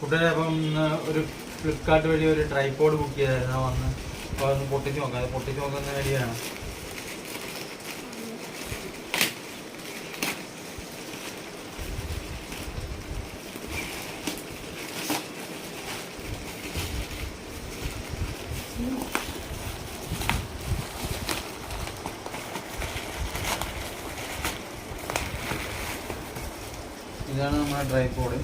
കൂട്ടുകാരെ അപ്പം ഒരു ഫ്ലിപ്കാർട്ട് വഴി ഒരു ട്രൈപോഡ് ബുക്ക് ചെയ്തായിരുന്നു. വന്ന് അപ്പോൾ അതൊന്ന് പൊട്ടിച്ച് നോക്കാം. അത് പൊട്ടിച്ച് നോക്കുന്ന വേണ്ടിയാണ് ഇതാണ് നമ്മുടെ ഡ്രൈ ട്രൈപോഡ്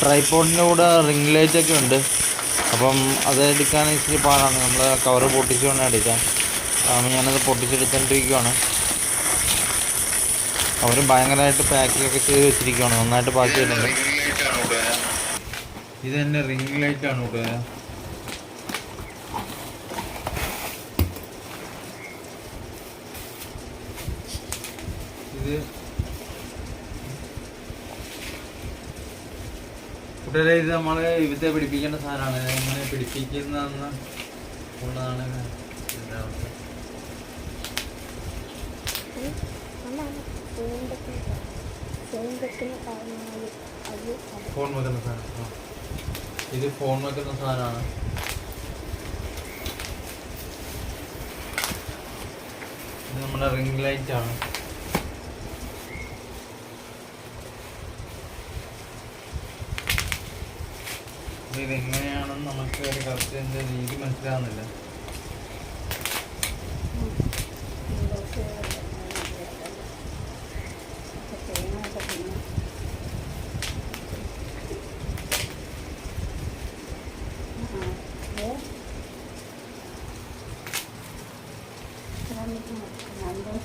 ട്രൈപോഡിന്റെ കൂടെ റിംഗ് ലൈറ്റ് ഒക്കെ ഉണ്ട്. അപ്പം അത് എടുക്കാൻ ഇച്ചിരി പാടാണ്. നമ്മൾ കവർ പൊട്ടിച്ച് വേണം എടുക്കാൻ അപ്പം ഞാനത് പൊട്ടിച്ചെടുത്തോണ്ടിരിക്കുവാണ്. അവർ ഭയങ്കരമായിട്ട് പാക്കിംഗ് ഒക്കെ ചെയ്ത് വെച്ചിരിക്കുവാണ്. നന്നായിട്ട് പാക്ക് ചെയ്തിട്ടുണ്ട്. ഇത് എന്റെ റിംഗ് ലൈറ്റ് ആണ് കൂട്ടുക ഇത് കൂട്ടുകാരെ ഇത് നമ്മൾ ഇവിടെ പിടിപ്പിക്കേണ്ട സാധനമാണ്. എങ്ങനെ പിടിപ്പിക്കുന്നതെന്ന് ഉള്ളതാണ്. ഫോൺ വെക്കുന്ന സാധനം. ഇത് ഫോൺ വെക്കുന്ന സാധനമാണ്. ഇത് നമ്മുടെ റിംഗ് ലൈറ്റ് ആണ് അപ്പൊ ഇത് എങ്ങനെയാണെന്ന് നമുക്ക് ഒരു കറക്റ്റ് രീതി മനസ്സിലാവുന്നില്ല.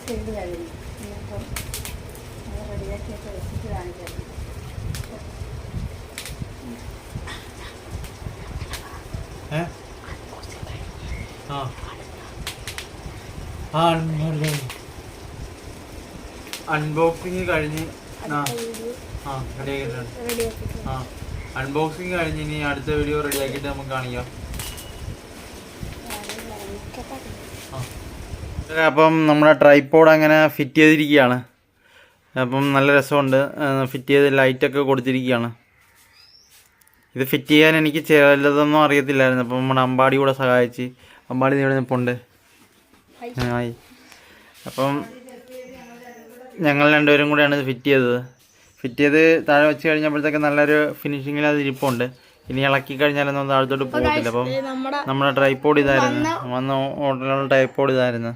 സൈഡ് കഴിഞ്ഞു അൺബോക്സിങ് കഴിഞ്ഞ് അൺബോക്സിങ് കഴിഞ്ഞ് ഇനി അടുത്ത വീഡിയോ റെഡിയാക്കിയിട്ട് നമുക്ക് കാണിക്കാം. അപ്പം നമ്മുടെ ട്രൈപ്പോഡ് അങ്ങനെ ഫിറ്റ് ചെയ്തിരിക്കുകയാണ്. അപ്പം നല്ല രസമുണ്ട്. ഫിറ്റ് ചെയ്ത് ലൈറ്റൊക്കെ കൊടുത്തിരിക്കുകയാണ്. ഇത് ഫിറ്റ് ചെയ്യാൻ എനിക്ക് ചിലതൊന്നും അറിയത്തില്ലായിരുന്നു. അപ്പം നമ്മുടെ അമ്പാടി കൂടെ സഹായിച്ച് അമ്പാടി ഇവിടെ നിൽപ്പുണ്ട് ആയി അപ്പം ഞങ്ങൾ രണ്ടുപേരും കൂടെയാണ് ഇത് ഫിറ്റ് ചെയ്തത്. ഫിറ്റ് ചെയ്ത് താഴെ വെച്ച് കഴിഞ്ഞപ്പോഴത്തേക്ക് നല്ലൊരു ഫിനിഷിങ്ങിൽ അത് ഇരിപ്പുണ്ട്. ഇനി ഇളക്കി കഴിഞ്ഞാലൊന്നും താഴത്തോട്ട് പോകത്തില്ല. അപ്പം നമ്മുടെ ട്രൈപ്പോഡ് ഇതായിരുന്നു. വന്ന ഓർഡറിലുള്ള ട്രൈപ്പോഡ് ഇതായിരുന്നു.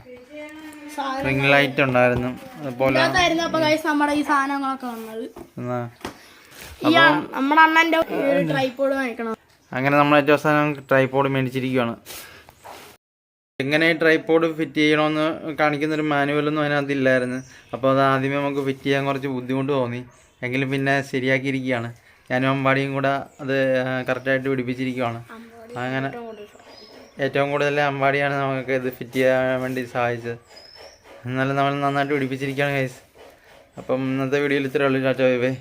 റിംഗ് ലൈറ്റ് ഉണ്ടായിരുന്നു. അതുപോലെ നമ്മുടെ ഈ സാധനങ്ങളൊക്കെ വന്നത്. നമ്മുടെ അണ്ണന്റെ ട്രൈപ്പോഡ് കാണിക്കണം അങ്ങനെ നമ്മൾ ഏറ്റവും അവസാനം ട്രൈപ്പോഡ് മേടിച്ചിരിക്കുകയാണ് എങ്ങനെ ട്രൈപോഡ് ഫിറ്റ് ചെയ്യണമെന്ന് കാണിക്കുന്നൊരു മാനുവലൊന്നും അതിനകത്ത് ഇല്ലായിരുന്നു അപ്പോൾ അത് ആദ്യമേ നമുക്ക് ഫിറ്റ് ചെയ്യാൻ കുറച്ച് ബുദ്ധിമുട്ട് തോന്നി. എങ്കിലും പിന്നെ ശരിയാക്കിയിരിക്കുകയാണ്. ഞാനും അമ്പാടിയും കൂടെ അത് കറക്റ്റായിട്ട് പിടിപ്പിച്ചിരിക്കുകയാണ് അങ്ങനെ ഏറ്റവും കൂടുതൽ അമ്പാടിയാണ് നമുക്ക് ഇത് ഫിറ്റ് ചെയ്യാൻ വേണ്ടി സഹായിച്ചത്. എന്നാലും നമ്മൾ നന്നായിട്ട് പിടിപ്പിച്ചിരിക്കുകയാണ് ഗൈസ് അപ്പം ഇന്നത്തെ വീഡിയോയിൽ ഇത്രയേ ഉള്ളൂ. ചാച്ചോ ബൈ